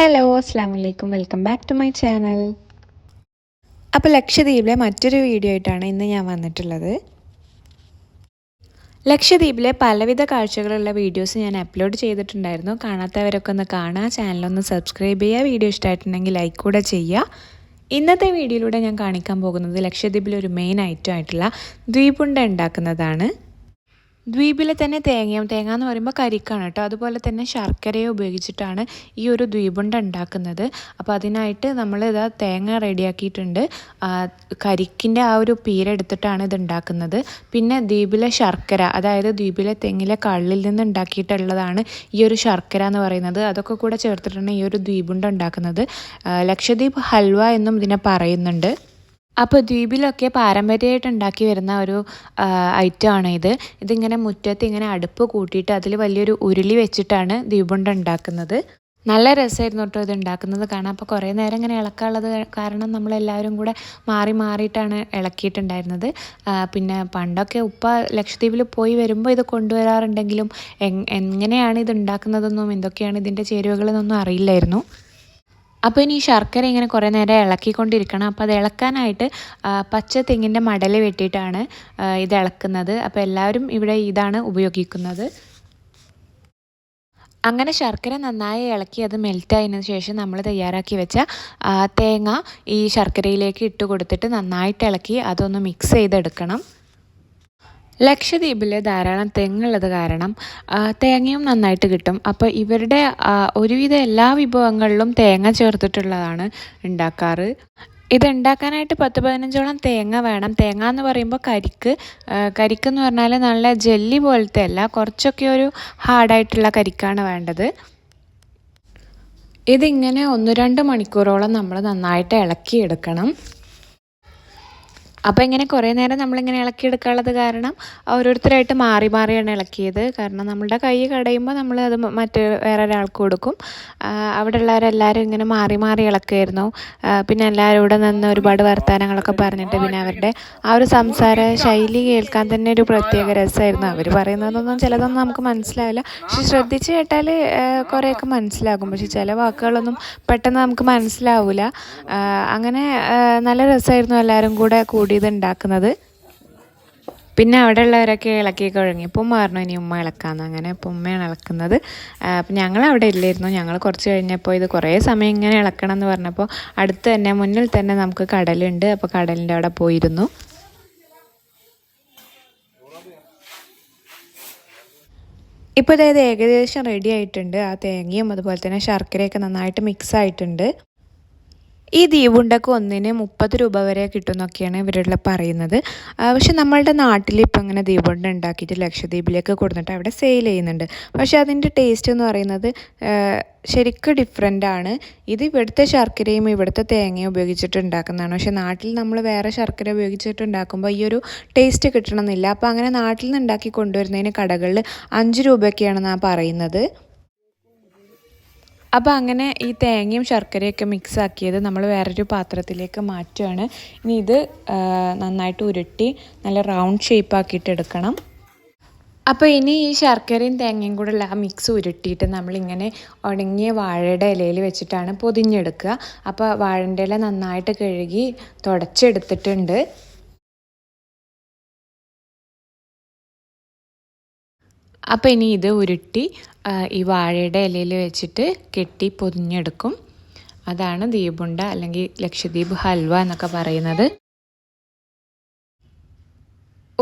Hello അസ്സാം വലൈക്കും welcome back to my channel അപ്പോൾ ലക്ഷദ്വീപിലെ മറ്റൊരു വീഡിയോ ആയിട്ടാണ് ഇന്ന് ഞാൻ വന്നിട്ടുള്ളത്. ലക്ഷദ്വീപിലെ പലവിധ കാഴ്ചകളുള്ള വീഡിയോസ് ഞാൻ അപ്ലോഡ് ചെയ്തിട്ടുണ്ടായിരുന്നു. കാണാത്തവരൊക്കെ ഒന്ന് കാണുക. ചാനലൊന്ന് സബ്സ്ക്രൈബ് ചെയ്യുക. വീഡിയോ ഇഷ്ടമായിട്ടുണ്ടെങ്കിൽ ലൈക്ക് കൂടെ ചെയ്യുക. ഇന്നത്തെ വീഡിയോയിലൂടെ ഞാൻ കാണിക്കാൻ പോകുന്നത് ലക്ഷദ്വീപിലെ ഒരു മെയിൻ ഐറ്റം ആയിട്ടുള്ള ദ്വീപുണ്ട ഉണ്ടാക്കുന്നതാണ്. ദ്വീപിലെ തന്നെ തേങ്ങയും തേങ്ങ എന്ന് പറയുമ്പോൾ കരിക്കാണ് കേട്ടോ. അതുപോലെ തന്നെ ശർക്കരയെ ഉപയോഗിച്ചിട്ടാണ് ഈ ഒരു ദ്വീപുണ്ട ഉണ്ടാക്കുന്നത്. അപ്പോൾ അതിനായിട്ട് നമ്മൾ ഇതാ തേങ്ങ റെഡിയാക്കിയിട്ടുണ്ട്. കരിക്കിന്റെ ആ ഒരു പീരെടുത്തിട്ടാണ് ഇത് ഉണ്ടാക്കുന്നത്. പിന്നെ ദ്വീപിലെ ശർക്കര അതായത് ദ്വീപിലെ തെങ്ങിലെ കള്ളിൽ നിന്ന് ഉണ്ടാക്കിയിട്ടുള്ളതാണ് ഈ ഒരു ശർക്കര എന്ന് പറയുന്നത്. അതൊക്കെ കൂടെ ചേർത്തിട്ടാണ് ഈ ഒരു ദ്വീപുണ്ട ഉണ്ടാക്കുന്നത്. ലക്ഷദ്വീപ് ഹൽവ എന്നും ഇതിനെ പറയുന്നുണ്ട്. അപ്പോൾ ദ്വീപിലൊക്കെ പാരമ്പര്യമായിട്ട് ഉണ്ടാക്കി വരുന്ന ഒരു ഐറ്റമാണ് ഇത്. ഇതിങ്ങനെ മുറ്റത്ത് ഇങ്ങനെ അടുപ്പ് കൂട്ടിയിട്ട് അതിൽ വലിയൊരു ഉരുളി വെച്ചിട്ടാണ് ദ്വീപുണ്ട ഉണ്ടാക്കുന്നത്. നല്ല രസമായിരുന്നു കേട്ടോ ഇത് ഉണ്ടാക്കുന്നത് കാണാം അപ്പോൾ കുറേ നേരം ഇങ്ങനെ ഇളക്കാനുള്ളത് കാരണം നമ്മളെല്ലാവരും കൂടെ മാറി മാറിയിട്ടാണ് ഇളക്കിയിട്ടുണ്ടായിരുന്നത്. പിന്നെ പണ്ടൊക്കെ ഉപ്പ ലക്ഷദ്വീപിൽ പോയി വരുമ്പോൾ ഇത് കൊണ്ടുവരാറുണ്ടെങ്കിലും എങ്ങനെയാണ് ഇത് ഉണ്ടാക്കുന്നതെന്നും എന്തൊക്കെയാണ് ഇതിന്റെ ചേരുവകളെന്നൊന്നും അറിയില്ലായിരുന്നു. അപ്പോൾ ഇനി ഈ ശർക്കര ഇങ്ങനെ കുറേ നേരം ഇളക്കിക്കൊണ്ടിരിക്കണം. അപ്പോൾ അത് ഇളക്കാനായിട്ട് പച്ച തെങ്ങിന്റെ മടൽ വെട്ടിയിട്ടാണ് ഇത് ഇളക്കുന്നത്. അപ്പോൾ എല്ലാവരും ഇവിടെ ഇതാണ് ഉപയോഗിക്കുന്നത്. അങ്ങനെ ശർക്കര നന്നായി ഇളക്കി അത് മെൽറ്റായതിനു ശേഷം നമ്മൾ തയ്യാറാക്കി വെച്ച തേങ്ങ ഈ ശർക്കരയിലേക്ക് ഇട്ട് കൊടുത്തിട്ട് നന്നായിട്ട് ഇളക്കി അതൊന്ന് മിക്സ് ചെയ്തെടുക്കണം. ലക്ഷദ്വീപിൽ ധാരാളം തെങ്ങുള്ളത് കാരണം തേങ്ങയും നന്നായിട്ട് കിട്ടും. അപ്പോൾ ഇവരുടെ ഒരുവിധ എല്ലാ വിഭവങ്ങളിലും തേങ്ങ ചേർത്തിട്ടുള്ളതാണ് ഉണ്ടാക്കാറ്. ഇത് ഉണ്ടാക്കാനായിട്ട് പത്ത് പതിനഞ്ചോളം തേങ്ങ വേണം. തേങ്ങ എന്ന് പറയുമ്പോൾ കരിക്ക് കരിക്ക് എന്ന് പറഞ്ഞാൽ നല്ല ജെല്ലി പോലത്തെ അല്ല കുറച്ചൊക്കെ ഒരു ഹാർഡായിട്ടുള്ള കരിക്കാണ് വേണ്ടത്. ഇതിങ്ങനെ ഒന്ന് രണ്ട് മണിക്കൂറോളം നമ്മൾ നന്നായിട്ട് ഇളക്കിയെടുക്കണം. അപ്പോൾ ഇങ്ങനെ കുറേ നേരം നമ്മളിങ്ങനെ ഇളക്കിയെടുക്കാനുള്ളത് കാരണം ഓരോരുത്തരായിട്ട് മാറി മാറിയാണ് ഇളക്കിയത്. കാരണം നമ്മളുടെ കൈ കടയുമ്പോൾ നമ്മൾ അത് മറ്റ് വേറെ ഒരാൾക്ക് കൊടുക്കും. അവിടെ ഉള്ളവരെല്ലാവരും ഇങ്ങനെ മാറി മാറി ഇളക്കുമായിരുന്നു. പിന്നെ എല്ലാവരും ഇവിടെ നിന്ന് ഒരുപാട് വർത്തമാനങ്ങളൊക്കെ പറഞ്ഞിട്ട് പിന്നെ അവരുടെ ആ ഒരു സംസാര ശൈലി കേൾക്കാൻ തന്നെ ഒരു പ്രത്യേക രസമായിരുന്നു. അവർ പറയുന്നതൊന്നും ചിലതൊന്നും നമുക്ക് മനസ്സിലാവില്ല. പക്ഷെ ശ്രദ്ധിച്ച് കേട്ടാൽ കുറേയൊക്കെ മനസ്സിലാകും. പക്ഷെ ചില വാക്കുകളൊന്നും പെട്ടെന്ന് നമുക്ക് മനസ്സിലാവില്ല അങ്ങനെ നല്ല രസമായിരുന്നു എല്ലാവരും കൂടെ കൂടി കൂടി ഇത് ഉണ്ടാക്കുന്നത് പിന്നെ അവിടെ ഉള്ളവരൊക്കെ ഇളക്കി ഉമ്മ പറഞ്ഞു ഇനി ഉമ്മ ഇളക്കാമെന്ന് അങ്ങനെ ഇപ്പം ഉമ്മയാണ് ഇളക്കുന്നത്. അപ്പം ഞങ്ങൾ അവിടെ ഇല്ലായിരുന്നു. ഞങ്ങൾ കുറച്ച് കഴിഞ്ഞപ്പോൾ ഇത് കുറേ സമയം ഇങ്ങനെ ഇളക്കണം എന്ന് പറഞ്ഞപ്പോൾ അടുത്ത് തന്നെ മുന്നിൽ തന്നെ നമുക്ക് കടലുണ്ട്. അപ്പോൾ കടലിന്റെ അവിടെ പോയിരുന്നു. ഇപ്പോൾ അതായത് ഏകദേശം റെഡി ആയിട്ടുണ്ട്. ആ തേങ്ങയും അതുപോലെ തന്നെ ശർക്കരയൊക്കെ നന്നായിട്ട് മിക്സ് ആയിട്ടുണ്ട്. ഈ ദ്വീപുണ്ടക്ക് ഒന്നിന് മുപ്പത് രൂപ വരെ കിട്ടുമെന്നൊക്കെയാണ് ഇവരുടെ പറയുന്നത്. പക്ഷെ നമ്മളുടെ നാട്ടിൽ ഇപ്പം ഇങ്ങനെ ദ്വീപുണ്ട ഉണ്ടാക്കിയിട്ട് ലക്ഷദ്വീപിലേക്ക് കൊടുത്തിട്ട് അവിടെ സെയിൽ ചെയ്യുന്നുണ്ട്. പക്ഷെ അതിന്റെ ടേസ്റ്റ് എന്ന് പറയുന്നത് ശരിക്കും ഡിഫറെന്റ് ആണ്. ഇത് ഇവിടുത്തെ ശർക്കരയും ഇവിടുത്തെ തേങ്ങയും ഉപയോഗിച്ചിട്ട് ഉണ്ടാക്കുന്നതാണ്. പക്ഷേ നാട്ടിൽ നമ്മൾ വേറെ ശർക്കര ഉപയോഗിച്ചിട്ട് ഉണ്ടാക്കുമ്പോൾ ഈ ഒരു ടേസ്റ്റ് കിട്ടണമെന്നില്ല. അപ്പോൾ അങ്ങനെ നാട്ടിൽ നിന്ന് ഉണ്ടാക്കി കൊണ്ടുവരുന്നതിന് കടകളിൽ അഞ്ച് രൂപയൊക്കെയാണ് ഞാൻ പറയുന്നത്. അപ്പോൾ അങ്ങനെ ഈ തേങ്ങയും ശർക്കരയൊക്കെ മിക്സ് ആക്കിയത് നമ്മൾ വേറൊരു പാത്രത്തിലേക്ക് മാറ്റുകയാണ്. ഇനി ഇത് നന്നായിട്ട് ഉരുട്ടി നല്ല റൗണ്ട് ഷേപ്പ് ആക്കിയിട്ട് എടുക്കണം. അപ്പോൾ ഇനി ഈ ശർക്കരയും തേങ്ങയും കൂടെ ആ മിക്സ് ഉരുട്ടിയിട്ട് നമ്മളിങ്ങനെ ഉണങ്ങിയ വാഴയുടെ ഇലയിൽ വെച്ചിട്ടാണ് പൊതിഞ്ഞെടുക്കുക. അപ്പോൾ വാഴന്റെ ഇല നന്നായിട്ട് കഴുകി തുടച്ചെടുത്തിട്ടുണ്ട്. അപ്പോൾ ഇനി ഇത് ഉരുട്ടി ഈ വാഴയുടെ ഇലയിൽ വെച്ചിട്ട് കെട്ടി പൊതിഞ്ഞെടുക്കും. അതാണ് ദീപുണ്ട അല്ലെങ്കിൽ ലക്ഷദ്വീപ് ഹൽവ എന്നൊക്കെ പറയുന്നത്.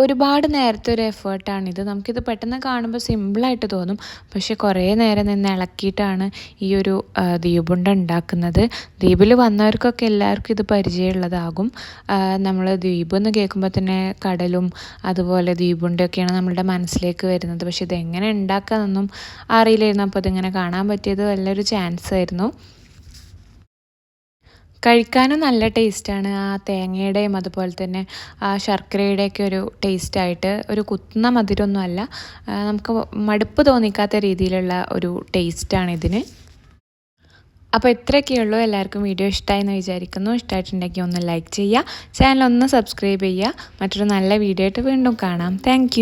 ഒരുപാട് നേരത്തെ ഒരു എഫേർട്ടാണിത് നമുക്കിത് പെട്ടെന്ന് കാണുമ്പോൾ സിമ്പിളായിട്ട് തോന്നും. പക്ഷെ കുറേ നേരം നിന്ന് ഇളക്കിയിട്ടാണ് ഈ ഒരു ദ്വീപുണ്ട ഉണ്ടാക്കുന്നത്. ദ്വീപിൽ വന്നവർക്കൊക്കെ എല്ലാവർക്കും ഇത് പരിചയമുള്ളതാകും. നമ്മൾ ദ്വീപ് എന്ന് കേൾക്കുമ്പോൾ തന്നെ കടലും അതുപോലെ ദ്വീപുണ്ടൊക്കെയാണ് നമ്മളുടെ മനസ്സിലേക്ക് വരുന്നത്. പക്ഷെ ഇതെങ്ങനെ ഉണ്ടാക്കാമെന്നൊന്നും അറിയില്ലായിരുന്നു. അപ്പോൾ ഇതിങ്ങനെ കാണാൻ പറ്റിയത് നല്ലൊരു ചാൻസ് ആയിരുന്നു. കഴിക്കാനും നല്ല ടേസ്റ്റാണ്. ആ തേങ്ങയുടെയും അതുപോലെ തന്നെ ആ ശർക്കരയുടെയൊക്കെ ഒരു ടേസ്റ്റായിട്ട് ഒരു കുത്തുന്ന മധുരമൊന്നും അല്ല നമുക്ക് മടുപ്പ് തോന്നിക്കാത്ത രീതിയിലുള്ള ഒരു ടേസ്റ്റാണ് ഇതിന്. അപ്പോൾ ഇത്രയൊക്കെയുള്ളൂ. എല്ലാവർക്കും വീഡിയോ ഇഷ്ടമായി എന്ന് വിചാരിക്കുന്നു. ഇഷ്ടമായിട്ടുണ്ടെങ്കിൽ ഒന്ന് ലൈക്ക് ചെയ്യുക. ചാനൽ ഒന്ന് സബ്സ്ക്രൈബ് ചെയ്യുക. മറ്റൊരു നല്ല വീഡിയോ ആയിട്ട് വീണ്ടും കാണാം. താങ്ക്